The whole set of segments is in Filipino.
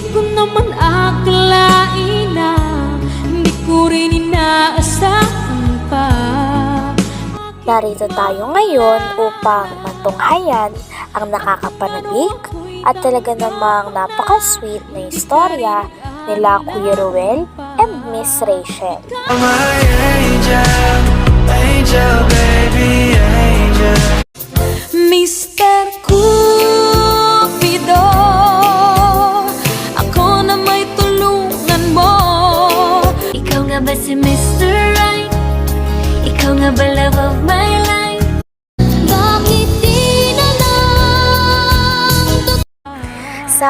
Di ko naman akalain na Hindi ko rin inaasahan pa Narito tayo ngayon upang matunghayan ang nakakapanabik at talaga namang napaka-sweet na istorya nila Kuya Ruel and Miss Rachel. my angel, angel, baby, angel. Mr.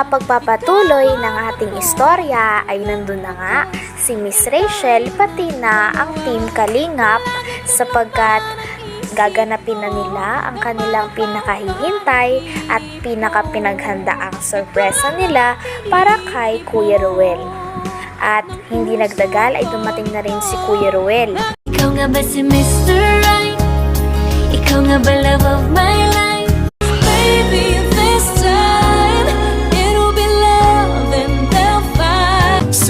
Pagpapatuloy ng ating istorya ay nandun na nga si Miss Rachel pati na ang Team Kalingap sapagkat gaganapin na nila ang kanilang pinakahihintay at pinakapinaghandaang sorpresa nila para kay Kuya Ruel. At hindi nagdagal ay dumating na rin si Kuya Ruel. Ikaw nga ba si Mr. Right? Ikaw nga ba love of my life? Baby,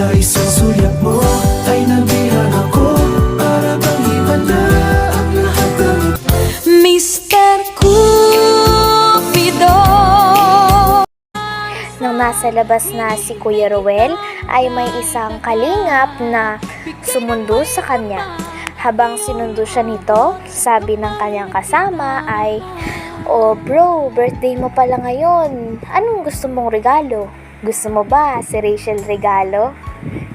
Sa isang sulyap mo ay nabihan ako Para bang iba na ang lahat ng Mr. Cupido Nang nasa labas na si Kuya Ruel ay may isang kalingap na sumundo sa kanya. Habang sinundo siya nito, sabi ng kanyang kasama ay, Oh bro, birthday mo pala ngayon. Anong gusto mong regalo? Gusto mo ba si Rachel regalo?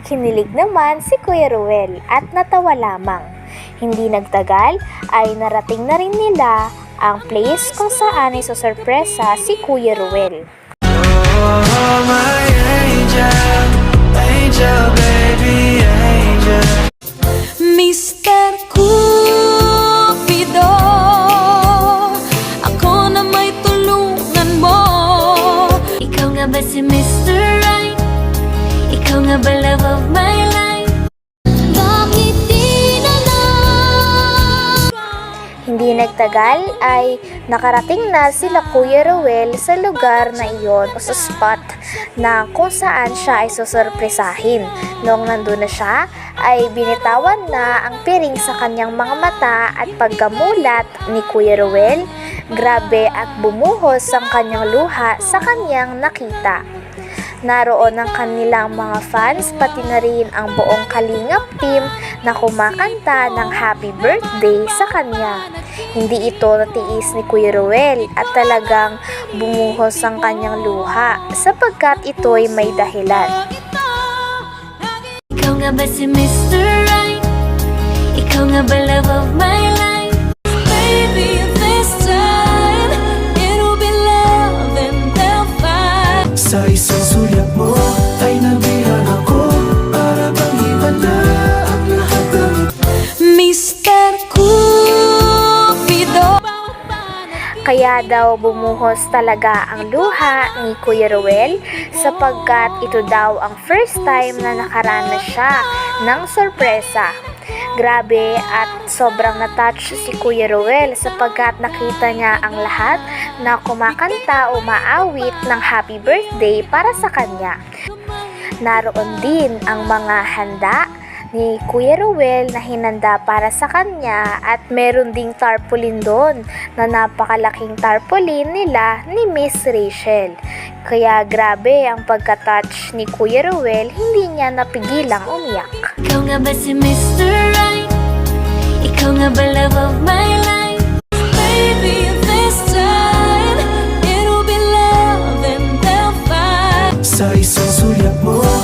Kinilig naman si Kuya Ruel at natawa lamang. Hindi nagtagal ay narating na rin nila ang place kung saan ay susurpresa si Kuya Ruel. Oh, my angel, angel, Love of my life? Di Hindi nagtagal ay nakarating na sila Kuya Ruel sa lugar na iyon o sa spot na kung saan siya ay susurpresahin. Noong nandun na siya, ay binitawan na ang piring sa kanyang mga mata at pagkamulat ni Kuya Ruel, grabe at bumuhos ang kanyang luha sa kanyang nakita. Naroon ang kanilang mga fans pati na rin ang buong Kalingap team na kumakanta ng happy birthday sa kanya. Hindi ito natiis ni Kuya Ruel at talagang bumuhos ang kanyang luha sapagkat ito'y may dahilan. Ikaw nga ba si Mr. Right? Ikaw nga ba love of my life? Baby, Sa isang sulyap mo ay nabihan ako Para bang iba na ang lahat ng Mr. Cupido Kaya daw bumuhos talaga ang luha ni Kuya Ruel sapagkat ito daw ang first time na nakaranas siya ng sorpresa. Grabe at sobrang natouch si Kuya Ruel sapagkat nakita niya ang lahat na kumakanta o maawit ng happy birthday para sa kanya. Naroon din ang mga handa ni Kuya Ruel na hinanda para sa kanya at meron ding tarpaulin doon na napakalaking tarpaulin nila ni Miss Rachel. Kaya grabe ang pagka-touch ni Kuya Ruel, hindi niya napigilang umiyak. Ikaw nga ba si Mr. Right? Ikaw nga ba love of my life? Baby, this time It'll be love and they'll fight Sa isang sulyap mo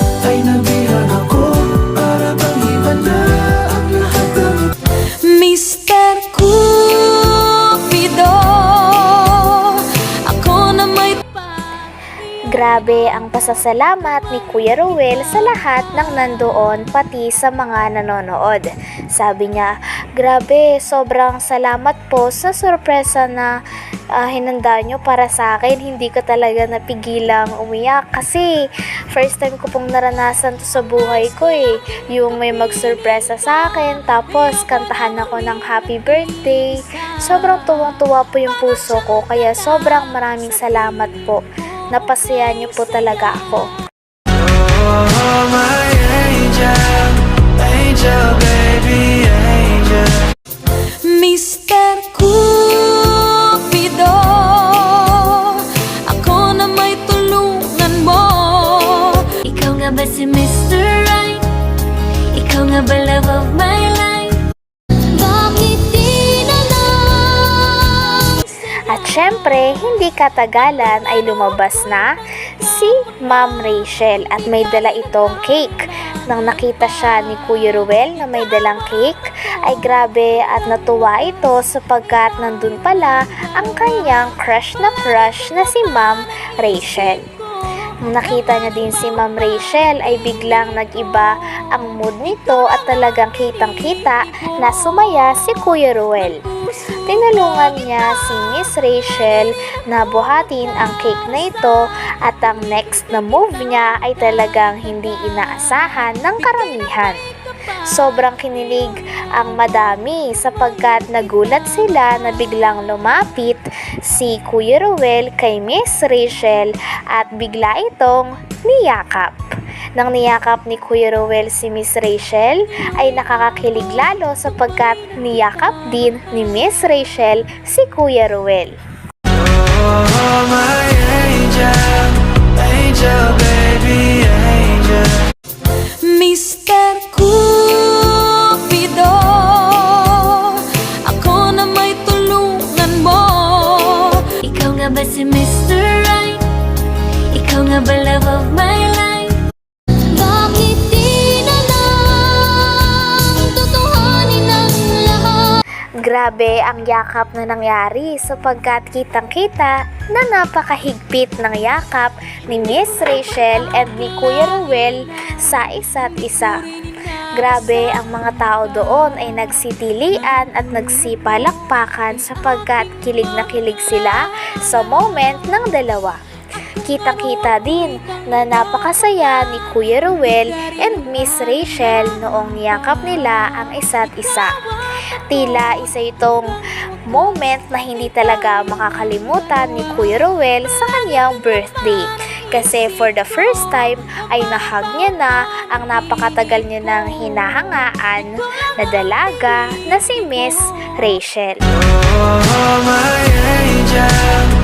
Grabe ang pasasalamat ni Kuya Ruel sa lahat ng nandoon pati sa mga nanonood. Sabi niya, grabe, sobrang salamat po sa sorpresa na ah, hinanda nyo para sa akin. Hindi ko talaga napigilang umiyak kasi first time ko pong naranasan to sa buhay ko eh. Yung may magsurpresa sa akin tapos kantahan ako ng happy birthday. Sobrang tuwang-tuwa po yung puso ko kaya sobrang maraming salamat po. Napasaya niyo po talaga ako. Oh, my angel, angel, baby, angel. Mr. Cupido Ako na may tulungan mo Ikaw nga ba si Mr. Right? Ikaw nga ba love of my At syempre, hindi katagalan ay lumabas na si Ma'am Rachel at may dala itong cake. Nang nakita siya ni Kuya Ruel na may dalang cake, ay grabe at natuwa ito sapagkat nandun pala ang kanyang crush na crush na si Ma'am Rachel. Nung nakita niya din si Ma'am Rachel ay biglang nag-iba ang mood nito at talagang kitang-kita na sumaya si Kuya Ruel. Tinulungan niya si Miss Rachel na buhatin ang cake na ito at ang next na move niya ay talagang hindi inaasahan ng karamihan. Sobrang kinilig ang madami sapagkat nagulat sila na biglang lumapit si Kuya Ruel kay Miss Rachel at bigla itong niyakap. Nang niyakap ni Kuya Ruel si Miss Rachel ay nakakakilig lalo sapagkat niyakap din ni Miss Rachel si Kuya Ruel. Oh, my angel, angel, baby, angel. Mr. Love of my life? Bakit di na lang Tutuhanin ang lahat? Grabe ang yakap na nangyari sapagkat kitang-kita na napakahigpit ng yakap ni Miss Rachel and ni Kuya Ruel sa isa't isa. Grabe ang mga tao doon ay nagsitilian at nagsipalakpakan sapagkat kilig na kilig sila sa moment ng dalawa. Kita-kita din na napakasaya ni Kuya Ruel and Miss Rachel noong niyakap nila ang isa't isa. Tila isa itong moment na hindi talaga makakalimutan ni Kuya Ruel sa kanyang birthday. Kasi for the first time ay nahag niya na ang napakatagal niya ng hinahangaan na dalaga na si Miss Rachel. Oh, my angel,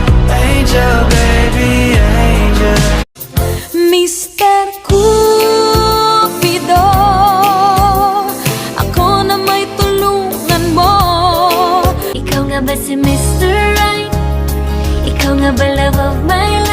angel, baby, angel. Mr. Cupido Ako na may mo Ikaw nga ba si Mr. Right? Ikaw nga ba love of my life?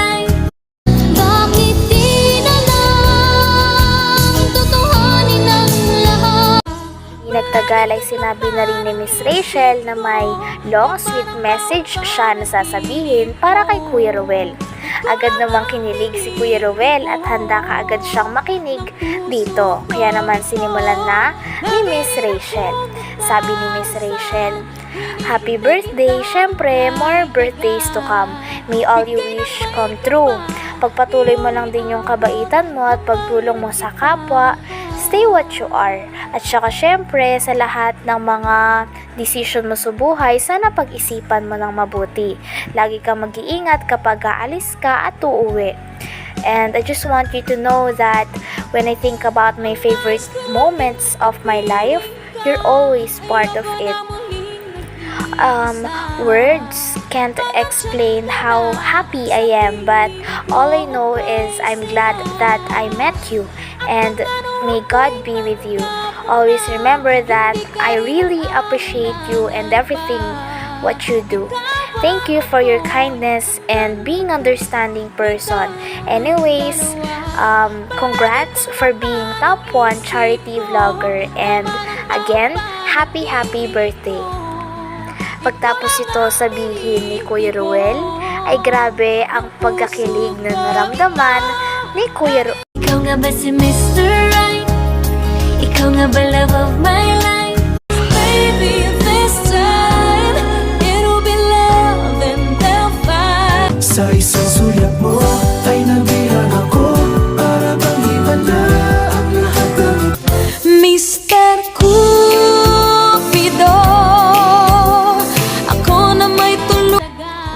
Nagtagal ay sinabi na rin ni Miss Rachel na may long sweet message siya na sasabihin para kay Kuya Ruel. Agad namang kinilig si Kuya Ruel at handa ka agad siyang makinig dito. Kaya naman sinimulan na ni Miss Rachel. Sabi ni Miss Rachel, Happy birthday! Siyempre, more birthdays to come. May all you wish come true. Pagpatuloy mo lang din yung kabaitan mo at pagtulong mo sa kapwa, stay what you are. At saka syempre, sa lahat ng mga decision mo sa buhay, sana pag-isipan mo ng mabuti. Lagi kang mag-iingat kapag aalis ka at uuwi. And I just want you to know that when I think about my favorite moments of my life, you're always part of it um, words can't explain how happy I am, but all I know is I'm glad that I met you, and may God be with you. Always remember that I really appreciate you and everything what you do. Thank you for your kindness and being understanding person. Anyways, um, congrats for being top 1 charity vlogger and again, happy happy birthday. Pagtapos ito sabihin ni Kuya Ruel, ay grabe ang pagkakilig na naramdaman ni Kuya Ruel. Ikaw nga ba si Mr. Right? Love of my life? Baby, this time It'll be love and they'll fight Sa isang sulyap mo ay nabihan ako Para bang iba na ang lahat ng Mr. Cupido Ako na may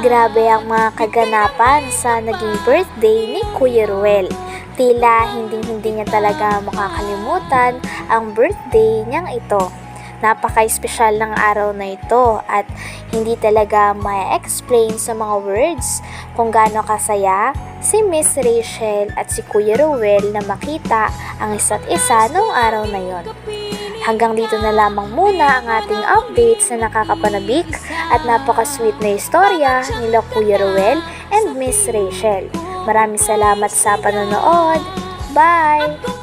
Grabe ang mga kaganapan sa naging birthday ni Kuya Ruel. Tila hindi-hindi niya talaga makakalimutan ang birthday niyang ito. Napaka-espesyal ng araw na ito at hindi talaga ma-explain sa mga words kung gaano kasaya si Miss Rachel at si Kuya Ruel na makita ang isa't isa noong araw na yon. Hanggang dito na lamang muna ang ating updates na nakakapanabik at napaka-sweet na istorya nila Kuya Ruel and Miss Rachel. Maraming salamat sa panonood. Bye!